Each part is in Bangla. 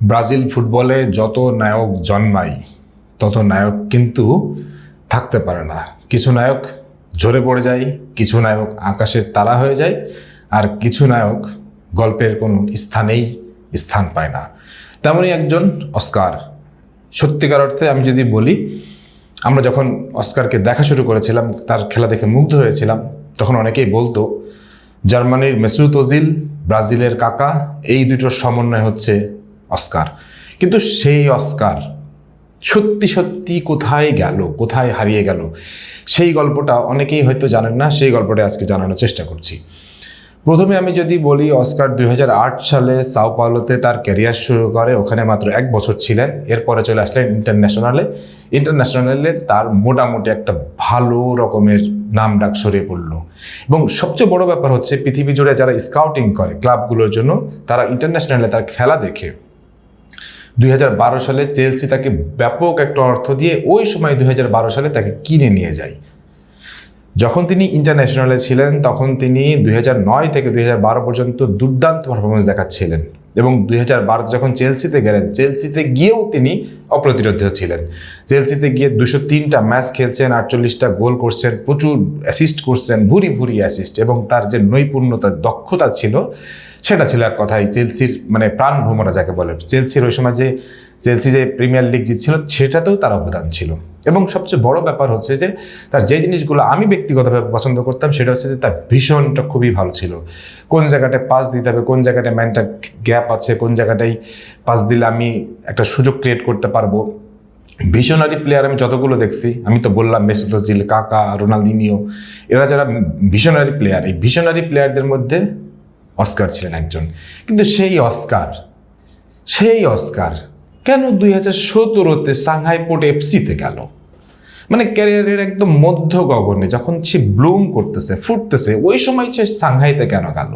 ব্রাজিল ফুটবলে যত নায়ক জন্মায়, তত নায়ক কিন্তু থাকতে পারে না। কিছু নায়ক ঝরে পড়ে যায়, কিছু নায়ক আকাশের তারা হয়ে যায়, আর কিছু নায়ক গল্পের কোনো স্থানেই স্থান পায় না। তেমনই একজন অস্কার। সত্যিকার অর্থে আমি যদি বলি, আমরা যখন অস্কারকে দেখা শুরু করেছিলাম, তার খেলা দেখে মুগ্ধ হয়েছিলাম, তখন অনেকেই বলতো, জার্মানির মেসুত ওজিল, ব্রাজিলের কাকা, এই দুটোর সমন্বয় হচ্ছে অস্কার। কিন্তু সেই অস্কার সত্যি সত্যি কোথায় গেল, কোথায় হারিয়ে গেল? সেই গল্পটা অনেকেই হয়তো জানেন না, সেই গল্পটা আজকে জানানোর চেষ্টা করছি। প্রথমে আমি যদি বলি, অস্কার দুই হাজার আট সালে সাও পাওলোতে তার ক্যারিয়ার শুরু করে, ওখানে মাত্র এক বছর ছিলেন। এরপরে চলে আসলেন ইন্টারন্যাশনালে। ইন্টারন্যাশনালে তার মোটামুটি একটা ভালো রকমের নাম ডাক সরিয়ে পড়ল। এবং সবচেয়ে বড় ব্যাপার হচ্ছে, পৃথিবী জুড়ে যারা স্কাউটিং করে ক্লাবগুলোর জন্য, তারা ইন্টারন্যাশনালে তার খেলা দেখে। দুই হাজার বারো সালে চেলসি তাকে ব্যাপক একটা অর্থ দিয়ে ওই সময় দুই হাজার বারো সালে তাকে কিনে নিয়ে যায়। যখন তিনি ইন্টারন্যাশনালে ছিলেন, তখন তিনি দুই হাজার নয় থেকে দুই হাজার বারো পর্যন্ত দুর্দান্ত পারফরমেন্স দেখাচ্ছিলেন এবং দুই হাজার বারো যখন চেলসিতে গেলেন, চেলসিতে গিয়েও তিনি অপ্রতিরোধ ছিলেন। চেলসিতে গিয়ে দুশো তিনটা ম্যাচ খেলছেন, আটচল্লিশটা গোল করছেন, প্রচুর অ্যাসিস্ট করছেন, ভুরি ভুরি অ্যাসিস্ট এবং তার যে নৈপুণ্যতা, দক্ষতা ছিল সেটা ছিল এক কথায় চেলসির মানে প্রাণ ভ্রমরা যাকে বলে। চেলসির ওই সময় যে, চেলসি যে প্রিমিয়ার লিগ জিতছিল, সেটাতেও তার অবদান ছিল। এবং সবচেয়ে বড় ব্যাপার হচ্ছে যে, তার যে জিনিসগুলো আমি ব্যক্তিগতভাবে পছন্দ করতাম, সেটা হচ্ছে যে তার ভীষণটা খুবই ভালো ছিল। কোন জায়গাটায় পাস দিতে হবে, কোন জায়গাটায় ম্যানটা গ্যাপ আছে, কোন জায়গাটায় পাস দিলে আমি একটা সুযোগ ক্রিয়েট করতে পারব। ভিশনারি প্লেয়ার আমি যতগুলো দেখছি, আমি তো বললাম মেসুদ কাকা, রোনালদিনিও, এরা যারা ভিশনারি প্লেয়ার এই ভিশনারি প্লেয়ারদের মধ্যে অস্কার ছিলেন একজন। কিন্তু সেই অস্কার সেই অস্কার কেন দুই হাজার সতেরোতে সাংহাই পোর্ট এফসিতে গেল? মানে ক্যারিয়ারের একদম মধ্য গগনে যখন সে ব্লুম করতেছে, ফুটতেছে, ওই সময় সে সাংহাইতে কেন গেল?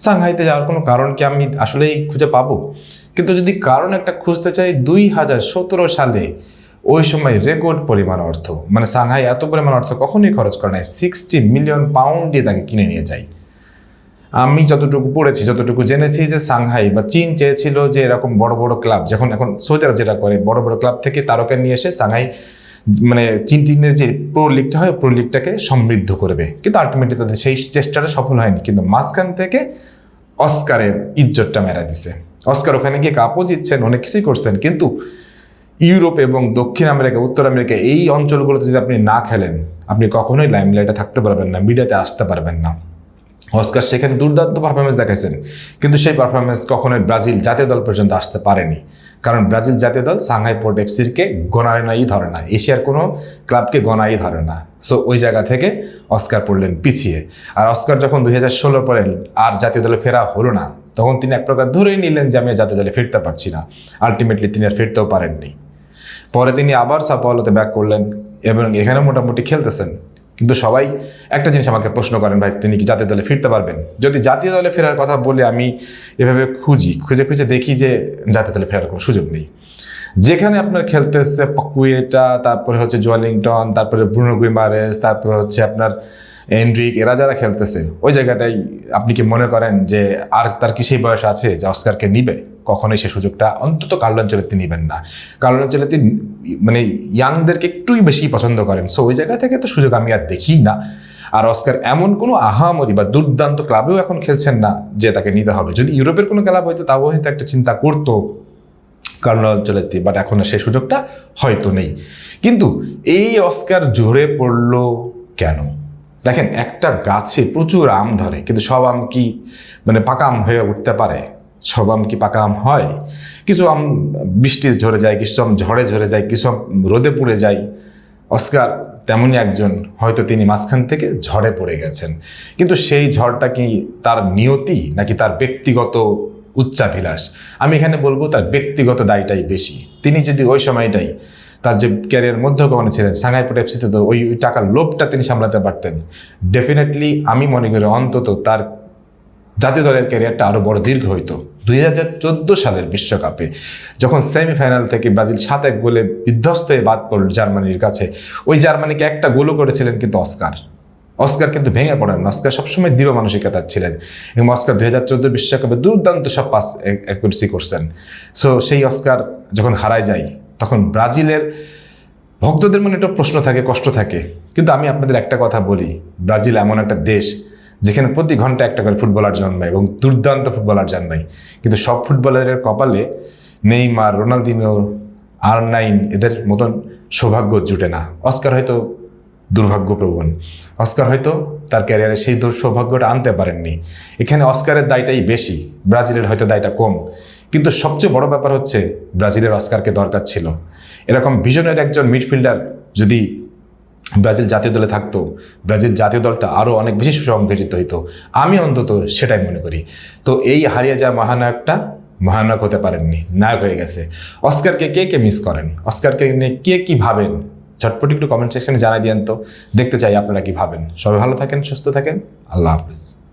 সাংহাইতে যাওয়ার কোনো কারণ কি আমি আসলেই খুঁজে পাবো? কিন্তু যদি কারণ একটা খুঁজতে চাই, দুই হাজার সতেরো সালে ওই সময় রেকর্ড পরিমাণ অর্থ মানে সাংহাই এত পরিমাণ অর্থ কখনোই খরচ করে নাই সিক্সটি মিলিয়ন পাউন্ড দিয়ে তাকে কিনে নিয়ে যায়। আমি যতটুকু পড়েছি, যতটুকু জেনেছি যে সাংহাই বা চীন চেয়েছিল যে এরকম বড় বড় ক্লাব, যখন এখন সৌদি আরব যেটা করে, বড় বড় ক্লাব থেকে তারকা নিয়ে এসে সাংহাই মানে চীন টিনের যে প্রো লিগটা হয় প্রো লিগটাকে সমৃদ্ধ করবে। কিন্তু আলটিমেটলি তাদের সেই চেষ্টাটা সফল হয়নি। কিন্তু মাঝখান থেকে অস্কারের ইজ্জতটা মেরা দিছে। অস্কার ওখানে গিয়ে কাপও জিতছেন, অনেক কিছুই করছেন, কিন্তু ইউরোপ এবং দক্ষিণ আমেরিকা, উত্তর আমেরিকা এই অঞ্চলগুলোতে যদি আপনি না খেলেন, আপনি কখনোই লাইমলাইটে থাকতে পারবেন না মিডিয়াতে আসতে পারবেন না। অস্কার সেখানে দুর্দান্ত পারফরমেন্স দেখাইছেন। কিন্তু সেই পারফরমেন্স কখনোই ব্রাজিল জাতীয় দল পর্যন্ত আসতে পারেনি। কারণ ব্রাজিল জাতীয় দল সাংহাই পোর্ট এফসিরকে গণায়নাই ধরে না। এশিয়ার কোনো ক্লাবকে গণাই ধরে না। সো ওই জায়গা থেকে অস্কার পড়লেন পিছিয়ে। আর অস্কার যখন দুই হাজার ষোলো পরে আর জাতীয় দলে ফেরা হলো না, তখন তিনি এক প্রকার ধরেই নিলেন যে আমি জাতীয় দলে ফিরতে পারছি না। আলটিমেটলি তিনি আর ফিরতেও পারেননি। পরে তিনি আবার সাপাওয়ালোতে ব্যাক করলেন এবং এখানে মোটামুটি খেলতেছেন। কিন্তু সবাই একটা জিনিস আমাকে প্রশ্ন করেন, ভাই, তিনি কি জাতীয় দলে ফিরতে পারবেন? যদি জাতীয় দলে ফেরার কথা বলে আমি এভাবে খুঁজি, খুঁজে খুঁজে দেখি যে জাতীয় দলে ফেরার কোনো সুযোগ নেই। যেখানে আপনার খেলতেছে, পকুয়েটা, তারপরে হচ্ছে জোয়ালিংটন, তারপরে ব্রুনো গুইমারেস, তারপরে হচ্ছে আপনার এন্ড্রিক এরা যারা খেলতেছে, ওই জায়গাটাই আপনি কি মনে করেন যে আর তার কি সেই বয়স আছে যে অস্কারকে নিবে? কখনোই সে সুযোগটা অন্তত কার্লো অঞ্চলেতে নেবেন না। কার্লো অঞ্চলেতে মানে ইয়াংদেরকে একটুই বেশি পছন্দ করেন। সো ওই জায়গা থেকে তো সুযোগ আমি আর দেখি না। আর অস্কার এমন কোনো আহামরি বা দুর্দান্ত ক্লাবেও এখন খেলছেন না যে তাকে নিতে হবে। যদি ইউরোপের কোনো ক্লাব হয়তো তাও হয়তো একটা চিন্তা করতো কার্লো অঞ্চলেতে বাট এখন সেই সুযোগটা হয়তো নেই। কিন্তু এই অস্কার ঝরে পড়ল কেন? দেখেন, একটা গাছে প্রচুর আম ধরে, কিন্তু সব আম কি মানে পাকা আম হয়ে উঠতে পারে? সব আম কি পাকা আম হয়? কিছু আম বৃষ্টি ঝরে যায়, কিছু আম ঝড়ে ঝরে যায়, কিছু আম রোদে পুড়ে যায়। অস্কার, তেমনই একজন হয়তো তিনি মাঝখান থেকে ঝড়ে পড়ে গেছেন। কিন্তু সেই ঝড়টা কি তার নিয়তি নাকি তার ব্যক্তিগত উচ্চাভিলাষ? আমি এখানে বলব তার ব্যক্তিগত দায়টাই বেশি। তিনি যদি ওই সময়টাই তার যে ক্যারিয়ার মধ্যগমনে ছিলেন সাংহাইপুর এফসিতে তো ওই টাকার লোভটা তিনি সামলাতে পারতেন। ডেফিনেটলি আমি মনে করি অন্তত তার জাতীয় দলের ক্যারিয়ারটা আরও বড় দীর্ঘ হইতো। দুই হাজার চোদ্দ সালের বিশ্বকাপে যখন সেমিফাইনাল থেকে ব্রাজিল সাত এক গোলে বিধ্বস্ত হয়ে বাদ পড়ল জার্মানির কাছে, ওই জার্মানিকে একটা গোলও করেছিলেন কিন্তু অস্কার। অস্কার কিন্তু ভেঙে পড়েন। অস্কার সবসময় দৃঢ় মানসিকতার ছিলেন এবং অস্কার দুই হাজার চোদ্দ বিশ্বকাপে দুর্দান্ত সব পাস করছেন। সো সেই অস্কার যখন হারায় যায় তখন ব্রাজিলের ভক্তদের মনে একটা প্রশ্ন থাকে, কষ্ট থাকে। কিন্তু আমি আপনাদের একটা কথা বলি, ব্রাজিল এমন একটা দেশ যেখানে প্রতি ঘণ্টা একটা করে ফুটবলার জন্মায় এবং দুর্দান্ত ফুটবলার জন্মায়। কিন্তু সব ফুটবলারের কপালে নেইমার, রোনালদিনো আর নাইন এদের মতন সৌভাগ্য জুটে না। অস্কার হয়তো দুর্ভাগ্যপ্রবণ। অস্কার হয়তো তার ক্যারিয়ারে সেই সৌভাগ্যটা আনতে পারেননি। এখানে অস্কারের দায়টাই বেশি, ব্রাজিলের হয়তো দায়টা কম। কিন্তু সবচেয়ে বড় ব্যাপার হচ্ছে ব্রাজিলের অস্কারকে দরকার ছিল। এরকম ভিশনের একজন মিডফিল্ডার যদি ব্রাজিল জাতীয় দলে থাকতো, ব্রাজিল জাতীয় দলটা আরও অনেক বেশি সুসংগঠিত হইতো। আমি অন্তত সেটাই মনে করি। তো এই হারিয়ে যাওয়া মহানায়কটা মহানায়ক হতে পারেননি, নায়ক হয়ে গেছে। অস্কারকে কে কে মিস করেন? অস্কারকে নিয়ে কে কি ভাবেন? ঝটপট একটু কমেন্ট সেকশনে জানাই দিয়েন তো। দেখতে চাই আপনারা কি ভাবেন। সবাই ভালো থাকেন, সুস্থ থাকেন। আল্লাহ হাফিজ।